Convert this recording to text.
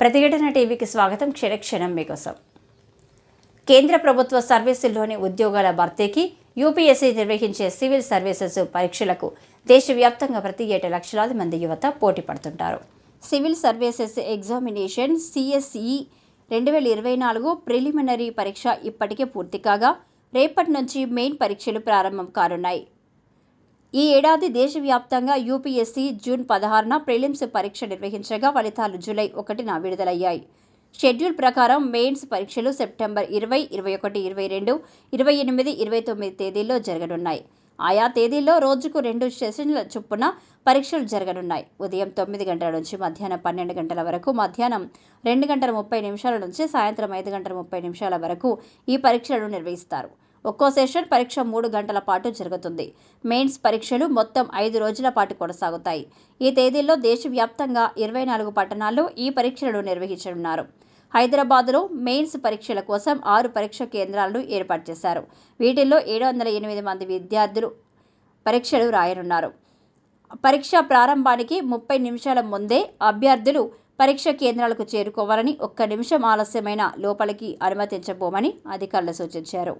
ప్రతిఘటన టీవీకి స్వాగతం. క్షణక్షణం మీకోసం. కేంద్ర ప్రభుత్వ సర్వీసుల్లోని ఉద్యోగాల భర్తీకి యూపీఎస్సీ నిర్వహించే సివిల్ సర్వీసెస్ పరీక్షలకు దేశవ్యాప్తంగా ప్రతి ఏటా లక్షలాది మంది యువత పోటీ పడుతుంటారు. సివిల్ సర్వీసెస్ ఎగ్జామినేషన్ సిఎస్ఈ రెండు వేల ఇరవై నాలుగు ప్రిలిమినరీ పరీక్ష ఇప్పటికే పూర్తి కాగా రేపటి నుంచి మెయిన్ పరీక్షలు ప్రారంభం కానున్నాయి. ఈ ఏడాది దేశవ్యాప్తంగా యూపీఎస్సీ జూన్ పదహారున ప్రిలిమ్స్ పరీక్ష నిర్వహించగా ఫలితాలు జూలై ఒకటిన విడుదలయ్యాయి. షెడ్యూల్ ప్రకారం మెయిన్స్ పరీక్షలు సెప్టెంబర్ ఇరవై ఇరవై ఒకటి ఇరవై రెండు ఇరవై ఎనిమిది ఇరవై తొమ్మిది తేదీల్లో జరగనున్నాయి. ఆయా తేదీల్లో రోజుకు రెండు సెషన్ల చొప్పున పరీక్షలు జరగనున్నాయి. ఉదయం తొమ్మిది గంటల నుంచి మధ్యాహ్నం పన్నెండు గంటల వరకు మధ్యాహ్నం రెండు గంటల ముప్పై నిమిషాల నుంచి సాయంత్రం ఐదు గంటల ముప్పై నిమిషాల వరకు ఈ పరీక్షలను నిర్వహిస్తారు. ఒక్కో సెషన్ పరీక్ష మూడు గంటల పాటు జరుగుతుంది. మెయిన్స్ పరీక్షలు మొత్తం ఐదు రోజుల పాటు కొనసాగుతాయి. ఈ తేదీల్లో దేశవ్యాప్తంగా ఇరవై నాలుగు పట్టణాల్లో ఈ పరీక్షలను నిర్వహించనున్నారు. హైదరాబాద్లో మెయిన్స్ పరీక్షల కోసం ఆరు పరీక్ష కేంద్రాలను ఏర్పాటు చేశారు. వీటిల్లో ఏడు వందల ఎనిమిది మంది విద్యార్థులు పరీక్షలు రాయనున్నారు. పరీక్ష ప్రారంభానికి ముప్పై నిమిషాల ముందే అభ్యర్థులు పరీక్ష కేంద్రాలకు చేరుకోవాలని ఒక్క నిమిషం ఆలస్యమైన లోపలికి అనుమతించబోమని అధికారులు సూచించారు.